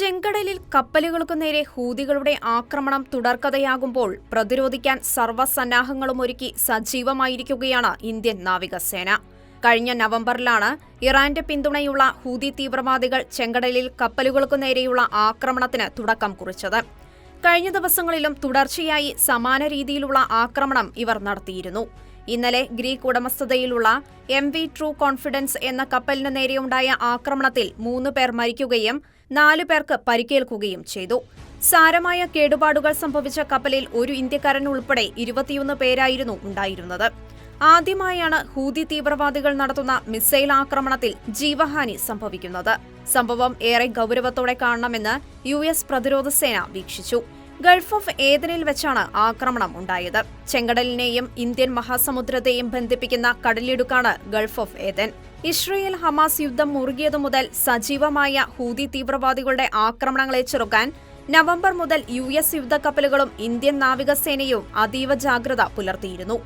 ചെങ്കടലിൽ കപ്പലുകൾക്കു നേരെ ഹൂതികളുടെ ആക്രമണം തുടർക്കഥയാകുമ്പോൾ പ്രതിരോധിക്കാൻ സർവസന്നാഹങ്ങളും ഒരുക്കി സജീവമായിരിക്കുകയാണ് ഇന്ത്യൻ നാവികസേന. കഴിഞ്ഞ നവംബറിലാണ് ഇറാന്റെ പിന്തുണയുള്ള ഹൂതി തീവ്രവാദികൾ ചെങ്കടലിൽ കപ്പലുകൾക്കു നേരെയുള്ള ആക്രമണത്തിന് തുടക്കം കുറിച്ചത്. കഴിഞ്ഞ ദിവസങ്ങളിലും തുടർച്ചയായി സമാന രീതിയിലുള്ള ആക്രമണം ഇവർ നടത്തിയിരുന്നു. ഇന്നലെ ഗ്രീക്ക് ഉടമസ്ഥതയിലുള്ള എം വി ട്രൂ കോൺഫിഡൻസ് എന്ന കപ്പലിന് നേരെയുണ്ടായ ആക്രമണത്തിൽ മൂന്ന് പേർ മരിക്കുകയും നാലു പേർക്ക് പരിക്കേൽക്കുകയും ചെയ്തു. സാരമായ കേടുപാടുകൾ സംഭവിച്ച കപ്പലിൽ ഒരു ഇന്ത്യക്കാരൻ ഉൾപ്പെടെ ഇരുപത്തിയൊന്ന് പേരായിരുന്നു ഉണ്ടായിരുന്നത്. ആദ്യമായാണ് ഹൂതി തീവ്രവാദികൾ നടത്തുന്ന മിസൈൽ ആക്രമണത്തിൽ ജീവഹാനി സംഭവിക്കുന്നത്. സംഭവം ഏറെ ഗൌരവത്തോടെ കാണണമെന്ന് യു പ്രതിരോധ സേന വീക്ഷിച്ചു. ഗൾഫ് ഓഫ് ഏതനിൽ വെച്ചാണ് ആക്രമണം ഉണ്ടായത്. ചെങ്കടലിനെയും ഇന്ത്യൻ മഹാസമുദ്രത്തെയും ബന്ധിപ്പിക്കുന്ന കടലിടുക്കാണ് Gulf of Aden. Israel Hamas യുദ്ധം മുറുകിയതു മുതൽ സജീവമായ ഹൂതി തീവ്രവാദികളുടെ ആക്രമണങ്ങളെ ചെറുക്കാൻ നവംബർ മുതൽ യു എസ് യുദ്ധക്കപ്പലുകളും ഇന്ത്യൻ നാവികസേനയും അതീവ ജാഗ്രത പുലർത്തിയിരുന്നു.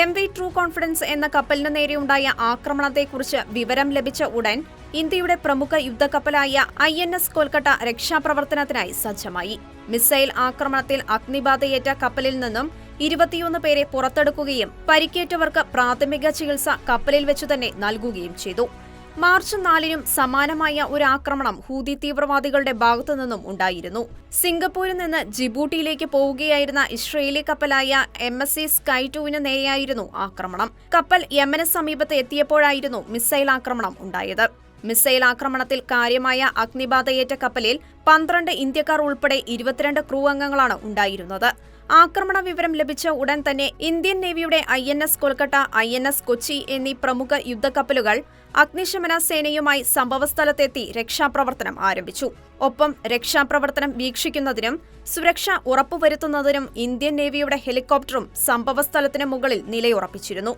എം വി ട്രൂ കോൺഫിഡൻസ് എന്ന കപ്പലിനു നേരെയുണ്ടായ ആക്രമണത്തെക്കുറിച്ച് വിവരം ലഭിച്ച ഉടൻ ഇന്ത്യയുടെ പ്രമുഖ യുദ്ധക്കപ്പലായ ഐ എൻ എസ് കൊൽക്കട്ട രക്ഷാപ്രവർത്തനത്തിനായി സജ്ജമായി. മിസൈൽ ആക്രമണത്തിൽ അഗ്നിബാധയേറ്റ കപ്പലിൽ നിന്നും ഇരുപത്തിയൊന്ന് പേരെ പുറത്തെടുക്കുകയും പരിക്കേറ്റവർക്ക് പ്രാഥമിക ചികിത്സ കപ്പലിൽ വെച്ചു തന്നെ നൽകുകയും ചെയ്തു. മാർച്ച് നാലിനും സമാനമായ ഒരു ആക്രമണം ഹൂതി തീവ്രവാദികളുടെ ഭാഗത്തു നിന്നും ഉണ്ടായിരുന്നു. സിംഗപ്പൂരിൽ നിന്ന് ജിബൂട്ടിയിലേക്ക് പോവുകയായിരുന്ന ഇസ്രയേലി കപ്പലായ എം എസ് സി സ്കൈ ടുവിന് നേരെയായിരുന്നു ആക്രമണം. കപ്പൽ യമന് സമീപത്ത് എത്തിയപ്പോഴായിരുന്നു മിസൈൽ ആക്രമണം ഉണ്ടായത്. മിസൈൽ ആക്രമണത്തിൽ കാര്യമായ അഗ്നിബാധയേറ്റ കപ്പലിൽ പന്ത്രണ്ട് ഇന്ത്യക്കാർ ഉൾപ്പെടെ ഇരുപത്തിരണ്ട് ക്രൂ അംഗങ്ങളാണ് ഉണ്ടായിരുന്നത്. ആക്രമണ വിവരം ലഭിച്ച ഉടൻ തന്നെ Indian നേവിയുടെ I N S Kolkata I N S Kochi എന്നീ പ്രമുഖ യുദ്ധക്കപ്പലുകൾ അഗ്നിശമന സേനയുമായി സംഭവസ്ഥലത്തെത്തി രക്ഷാപ്രവർത്തനം ആരംഭിച്ചു. ഒപ്പം രക്ഷാപ്രവർത്തനം വീക്ഷിക്കുന്നതിനും സുരക്ഷ ഉറപ്പുവരുത്തുന്നതിനും ഇന്ത്യൻ നേവിയുടെ ഹെലികോപ്റ്ററും സംഭവസ്ഥലത്തിന് മുകളിൽ നിലയുറപ്പിച്ചിരുന്നു.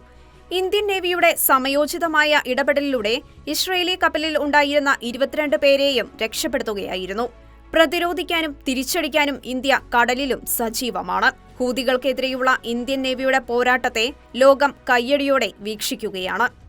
ഇന്ത്യൻ നേവിയുടെ സമയോചിതമായ ഇടപെടലിലൂടെ ഇസ്രയേലി കപ്പലിൽ ഉണ്ടായിരുന്ന ഇരുപത്തിരണ്ട് പേരെയും രക്ഷപ്പെടുത്തുകയായിരുന്നു. പ്രതിരോധിക്കാനും തിരിച്ചടിക്കാനും ഇന്ത്യ കടലിലും സജീവമാണ്. ഹൂതികൾക്കെതിരെയുള്ള ഇന്ത്യൻ നേവിയുടെ പോരാട്ടത്തെ ലോകം കയ്യടിയോടെ വീക്ഷിക്കുകയാണ്.